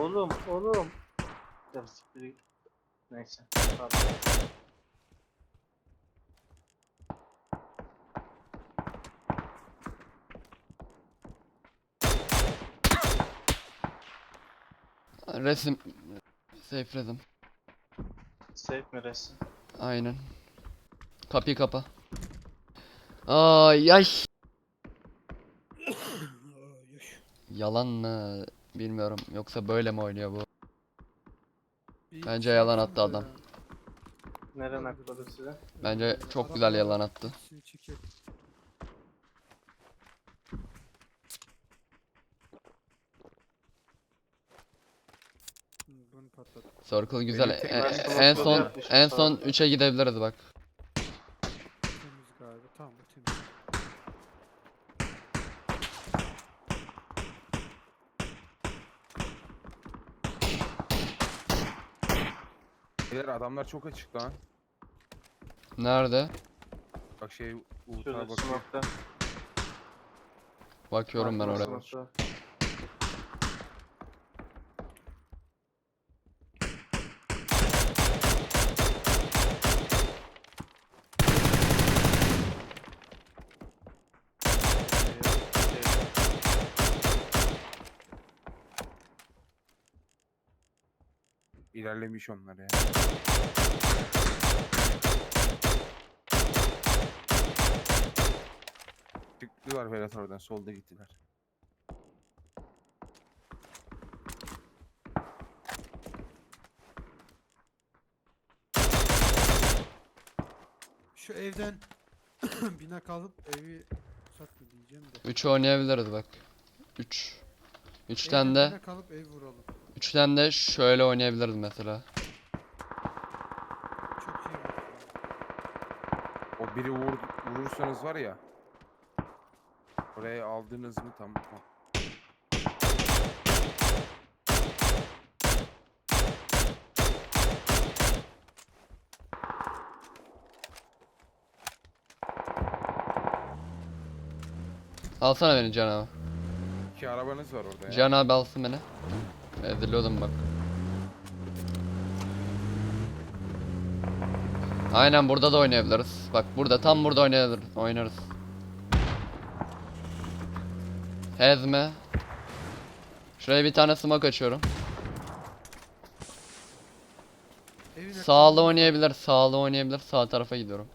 Oğlum oğlum. Ya siktir git. Neyse. Pardon. Resim. Safe'ledim. Safe mi resim? Aynen. Kapıyı kapa. Ay ay. Yalan mı? Bilmiyorum. Yoksa böyle mi oynuyor bu? Bence yalan attı adam. Neren akladı size? Bence çok güzel yalan attı. Circle güzel. E- başıma en problem son en son saatte. 3'e gidebiliriz bak. Temiz galiba. Tamam bu temiz. Beyler adamlar çok açık lan. Nerede? Bak şey Uğut'a Şurada bakıyor. smoke'ta. Bakıyorum ben oraya. smoke'ta. İlerlemiş onlar ya. Çıktılar Ferhat oradan solda gittiler. Şu evden bina kalıp evi satma diyeceğim de. 3 oynayabiliriz bak. 3. 3'ten de Bina kalıp ev vuralım. 3'ten de şöyle oynayabiliriz mesela. Çok iyi. O biri vur, vurursanız var ya. Oraya aldınız mı tam tamam. Alsana beni Can abi. İki arabanız var orada ya. Can abi alsın beni. Eziliyordum bak. Aynen burada da oynayabiliriz. Bak burada tam burada oynayabiliriz. Oynarız. Ezme. Şuraya bir tane smoke açıyorum. Sağlı oynayabilir, sağlı oynayabilir. Sağ tarafa gidiyorum.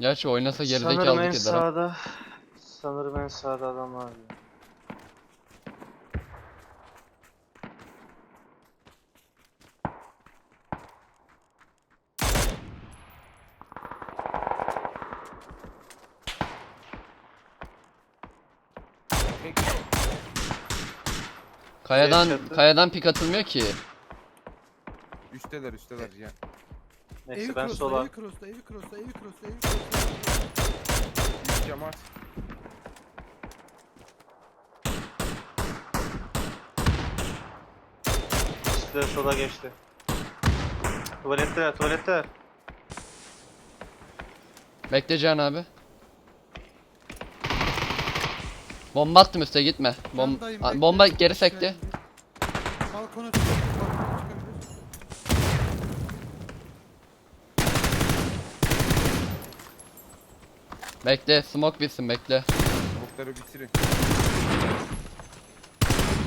Gerçi oynasa Sanırım en gerizekalılık eder. ha. sağda. Sanırım en sağda adam var. ya. Kayadan çatı. kayadan pik atılmıyor ki. üstteler üstteler ya. Neyse Evi ben sola. evi crossla, evi crossla, evi crossla, evi crossla. Üst sola geçti. Tuvaletteler tuvaletteler. Bekle Can abi. Bomba attım üste gitme. Bom Yandayım, bekle. bomba geri sekti. Balkona çıkabilir, balkona çıkabilir. Bekle smoke bitsin bekle. Çubukları bitirin.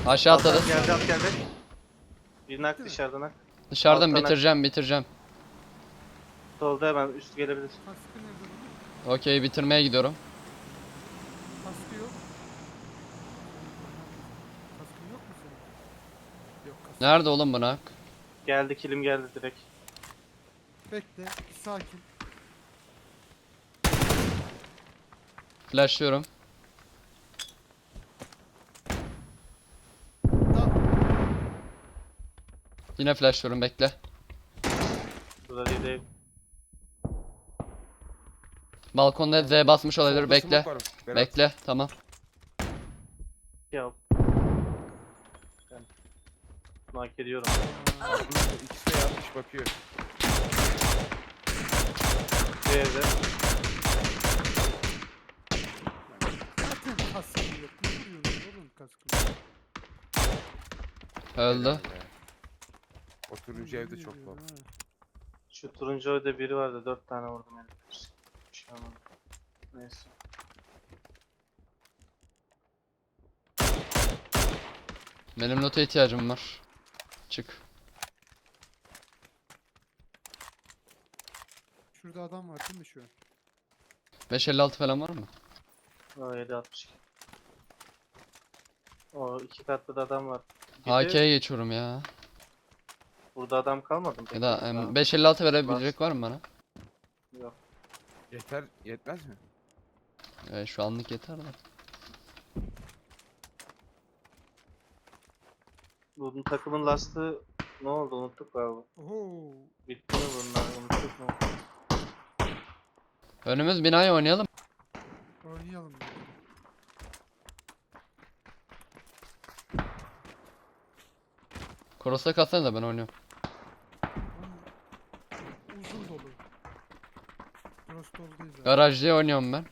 Aşağı atladı. Geldi alt geldi. Bir nak dışarıdan nak. Dışarıdan Alttan- bitireceğim bitireceğim. Solda hemen üst gelebilir. Okey bitirmeye gidiyorum. Kaskı yok. Kaskın yok mu senin? Yok kaskı. Nerede oğlum bu nak? Geldi kilim geldi direkt. Bekle, sakin. Flashlıyorum. Yine flashlıyorum bekle. Burada değil değil. Balkonda Z basmış olabilir bekle. Bekle tamam. Ya. Nak ediyorum. İkisi de yatmış bakıyor. Bir evde. Zaten yok. Ne oğlum? Öldü. Turuncu evde çok. Ha. Şu turuncu evde biri vardı. Dört tane vurdum yani. Bir şey olmadı. Neyse. Benim nota ihtiyacım var. Çık. Şurada adam var değil mi şu an? 556 falan var mı? O 762. O iki katlı da adam var. Bir de HK'ye geçiyorum ya. Burada adam kalmadı mı? Ya da em, Tamam. 556 verebilecek var mı bana? Yok. Yeter, yetmez mi? E, şu anlık yeter de. Bunun takımın lastiği ne oldu unuttuk galiba. Oho. Bitti mi bunlar unuttuk mu? Önümüz binayı oynayalım. Oynayalım. ya. Cross'a kalsana da ben oynuyorum. Oğlum, Uzun dolu. Cross dolu değil zaten. Garaj diye oynuyorum ben.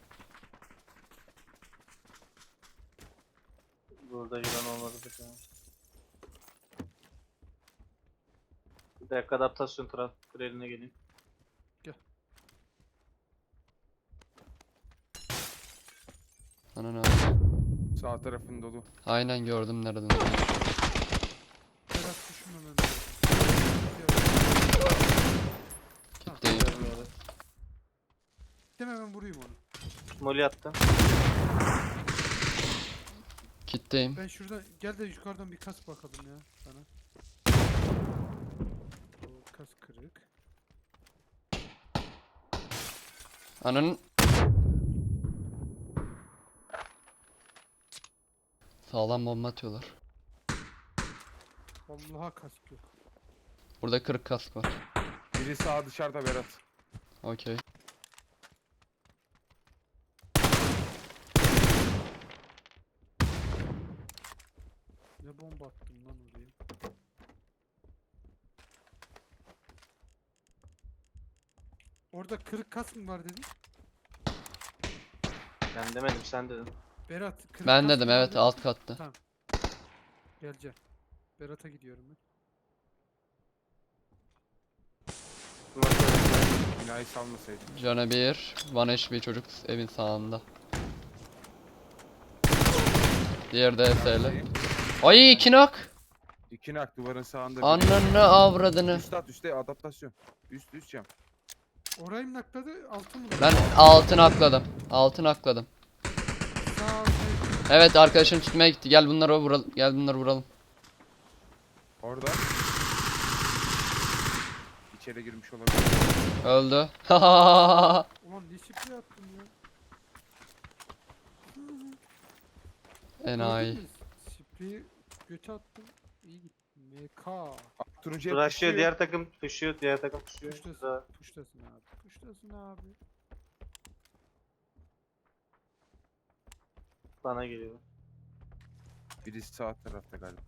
Burada yılan olmadı bir tane. Bir dakika adaptasyon traktör eline geleyim. Ana ne? Sağ tarafın dolu. Aynen gördüm nereden. Berat düşünmemem lazım. Kitleyim. Hemen vurayım onu. Molly attım. Kitleyim. Ben şuradan gel de yukarıdan bir kas bakalım ya sana. O kas kırık. Ananın Sağlam bomba atıyorlar. Vallahi kask yok. Burada kırık kask var. Biri sağ dışarıda Berat. Okey. Ne bomba attım lan oraya. Orada kırık kas mı var dedin? Ben demedim sen dedin. Berat kırık Ben kas dedim mı var evet dedin? alt katta. Tamam. Geleceğim. Berat'a gidiyorum ben. Binayı salmasaydın. Canı bir. One HP çocuk evin sağında. Diğeri de SL. Ay iki nak. İki nak duvarın sağında. biri. Ananı avradını. Üst at üstte adaptasyon. Üst üst cam. Orayı mı nakladı? Altı mı? Ben altın akladım. Altın akladım. Sağ. Evet arkadaşım tutmaya gitti. Gel bunları vuralım. Gel bunları vuralım. Orada. İçeri girmiş olabilir. Öldü. Ulan ne şifre attım ya. Enayi. Şifreyi göte attım. İyi gitti. MK. Turuncuya Rushlıyor pushuyor. diğer takım pushuyor diğer takım pushuyor. Güzel. Puştasın abi. Puştasın abi. Bana geliyor. Birisi sağ tarafta galiba.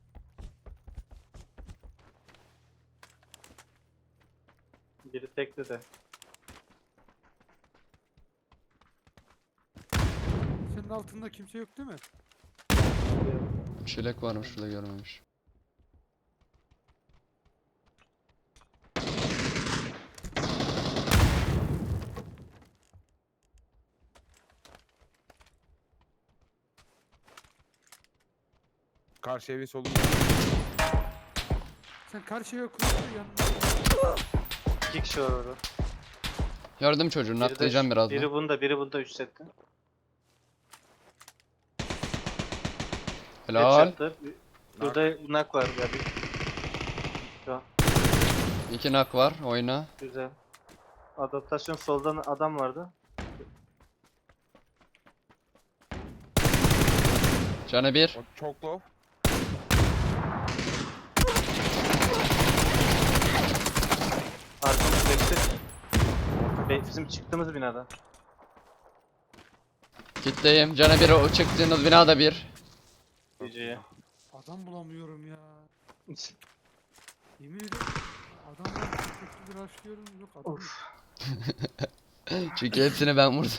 Biri tekli de. Senin altında kimse yok değil mi? Çilek varmış şurada görmemiş. Karşı evin solunda. Sen karşıya kurdu yanına. İki kişi var orada. Gördüm çocuğu. Biri de- Naklayacağım birazdan. Biri bunda biri bunda 3 sette. Helal. Burada nak var ya bir. Şu an İki nak var. Oyna. güzel. Adaptasyon soldan adam vardı. Canı bir. O çok low. Be bizim çıktığımız binada. Kitleyim. Canı bir. O çıktığınız binada bir. Geceye. Adam bulamıyorum ya. Yemin ederim. Adam bulamıyorum. Sürekli bir rushlıyorum. Yok adam. Çünkü hepsini ben vurdum.